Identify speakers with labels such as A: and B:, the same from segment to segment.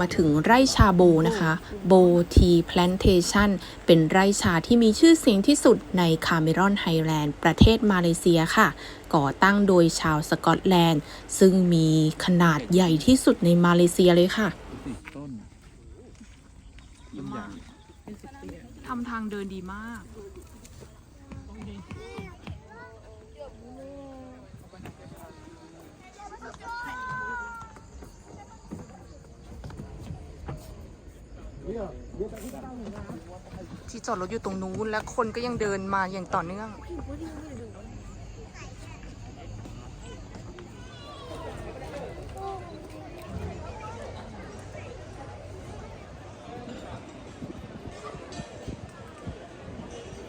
A: มาถึงไร่ชาโบนะคะโบทีแพลนเทชันเป็นไร่ชาที่มีชื่อเสียงที่สุดในคาเมรอนไฮแลนด์ ประเทศมาเลเซียค่ะ ก่อตั้งโดยชาวสกอตแลนด์ ซึ่งมีขนาดใหญ่ที่สุดในมาเลเซียเลยค่ะทำทางเดินดีมาก ที่จอดรถอยู่ตรงนู้นและคนก็ยังเดินมาอย่างต่อเนื่อง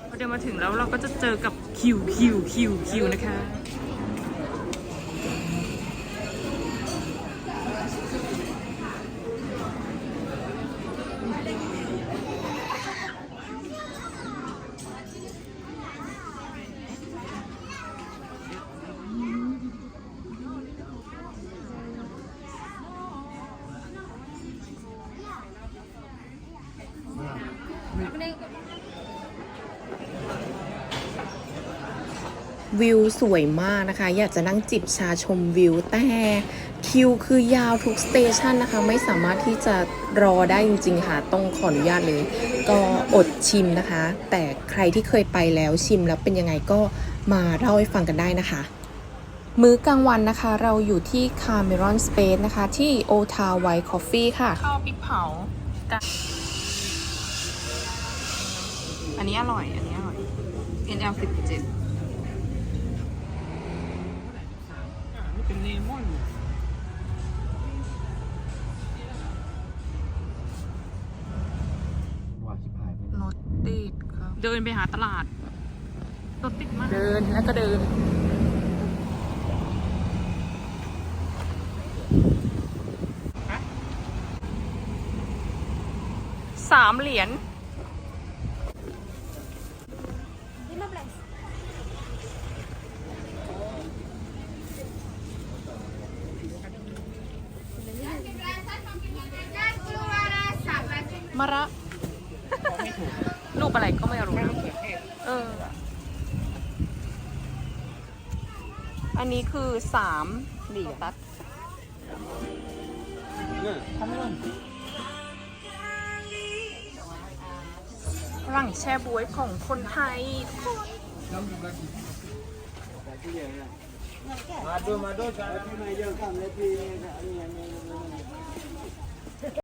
A: พอเดินมาถึงแล้วเราก็จะเจอกับคิวคิวคิวคิวนะคะ วิวสวยมากนะคะ อยากจะนั่งจิบชาชมวิว แต่คิวคือยาวทุกสเตชันนะคะ ไม่สามารถที่จะรอได้จริงๆค่ะ ต้องขออนุญาตเลย ก็อดชิมนะคะ แต่ใครที่เคยไปแล้วชิมแล้วเป็นยังไงก็มาเล่าให้ฟังกันได้นะคะ มื้อกลางวันนะคะ เราอยู่ที่ Cameron Space นะคะ ที่ o t a White Coffee ค่ะ ข้าวพริกเผา อันนี้อร่อย อันนี้อร่อย NL 17
B: นี่เป็นเลมอนวาชิพายไป
A: รถติดครับ เดินไปหาตลาดรถติดมาก เดินแล้วก็เดินสามเหรียญ มะระรูปอะไรก็ไม่รู้นะเออ อันนี้คือสามเหรียญตัดฝรั่งแช่บวยของคนไทยทุกคน
B: มาดูมาดู